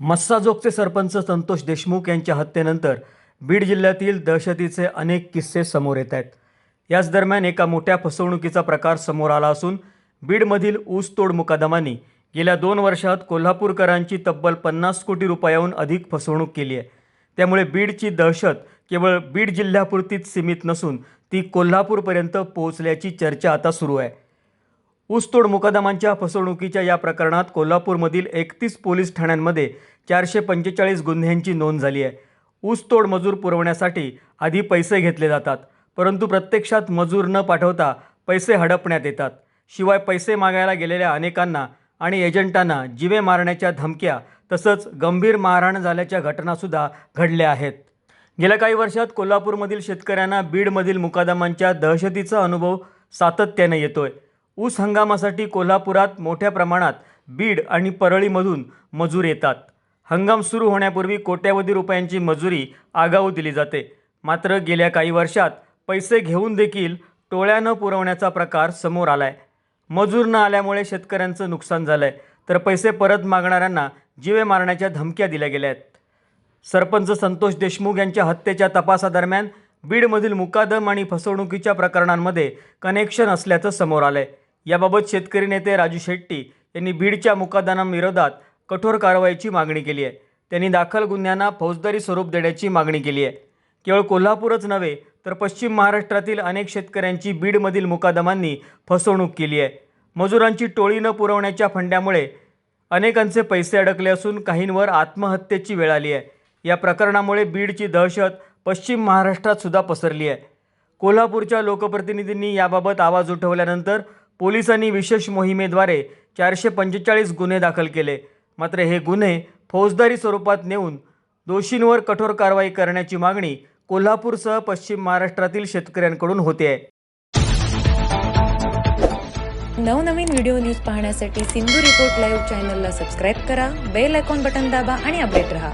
मस्साजोगचे सरपंच संतोष देशमुख यांच्या हत्येनंतर बीड जिल्ह्यातील दहशतीचे अनेक किस्से समोर येत आहेत. याच दरम्यान एका मोठ्या फसवणुकीचा प्रकार समोर आला असून बीडमधील ऊसतोड मुकादमांनी गेल्या दोन वर्षात कोल्हापूरकरांची तब्बल पन्नास कोटी रुपयाहून अधिक फसवणूक केली आहे. त्यामुळे बीडची दहशत केवळ बीड जिल्ह्यापुरतीच सीमित नसून ती कोल्हापूरपर्यंत पोहोचल्याची चर्चा आता सुरू आहे. ऊसतोड मुकादमांच्या फसवणुकीच्या या प्रकरणात कोल्हापूरमधील एकतीस पोलीस ठाण्यांमध्ये चारशे पंचेचाळीस गुन्ह्यांची नोंद झाली आहे. ऊसतोड मजूर पुरवण्यासाठी आधी पैसे घेतले जातात परंतु प्रत्यक्षात मजूर न पाठवता पैसे हडपण्यात येतात. शिवाय पैसे मागायला गेलेल्या अनेकांना आणि एजंटांना जिवे मारण्याच्या धमक्या तसंच गंभीर मारहाण झाल्याच्या घटनासुद्धा घडल्या आहेत. गेल्या काही वर्षात कोल्हापूरमधील शेतकऱ्यांना बीडमधील मुकादमांच्या दहशतीचा अनुभव सातत्याने येतोय. ऊस हंगामासाठी कोल्हापुरात मोठ्या प्रमाणात बीड आणि परळीमधून मजूर येतात. हंगाम सुरू होण्यापूर्वी कोट्यावधी रुपयांची मजुरी आगाऊ दिली जाते. मात्र गेल्या काही वर्षात पैसे घेऊन देखील टोळ्या न पुरवण्याचा प्रकार समोर आलाय. मजूर न आल्यामुळे शेतकऱ्यांचं नुकसान झालंय. तर पैसे परत मागणाऱ्यांना जीवे मारण्याच्या धमक्या दिल्या गेल्या आहेत. सरपंच संतोष देशमुख यांच्या हत्येच्या तपासादरम्यान बीडमधील मुकादम आणि फसवणुकीच्या प्रकरणांमध्ये कनेक्शन असल्याचं समोर आलंय. याबाबत शेतकरी नेते राजू शेट्टी यांनी बीडच्या मुकादानांविरोधात कठोर कारवाईची मागणी केली आहे. त्यांनी दाखल गुन्ह्यांना फौजदारी स्वरूप देण्याची मागणी केली आहे. केवळ कोल्हापूरच नव्हे तर पश्चिम महाराष्ट्रातील अनेक शेतकऱ्यांची बीडमधील मुकादमांनी फसवणूक केली आहे. मजुरांची टोळी न पुरवण्याच्या फंड्यामुळे अनेकांचे पैसे अडकले असून काहींवर आत्महत्येची वेळ आली आहे. या प्रकरणामुळे बीडची दहशत पश्चिम महाराष्ट्रात सुद्धा पसरली आहे. कोल्हापूरच्या लोकप्रतिनिधींनी याबाबत आवाज उठवल्यानंतर पोलिसांनी विशेष मोहिमेद्वारे चारशे पंचेचाळीस गुन्हे दाखल केले. मात्र हे गुन्हे फौजदारी स्वरूपात नेऊन दोषींवर कठोर कारवाई करण्याची मागणी कोल्हापूरसह पश्चिम महाराष्ट्रातील शेतकऱ्यांकडून होते आहे. नवनवीन व्हिडिओ न्यूज पाहण्यासाठी सिंधू रिपोर्ट लाईव्ह चॅनलला सबस्क्राईब करा बेल आयकॉन बटन दाबा आणि अपडेट रहा.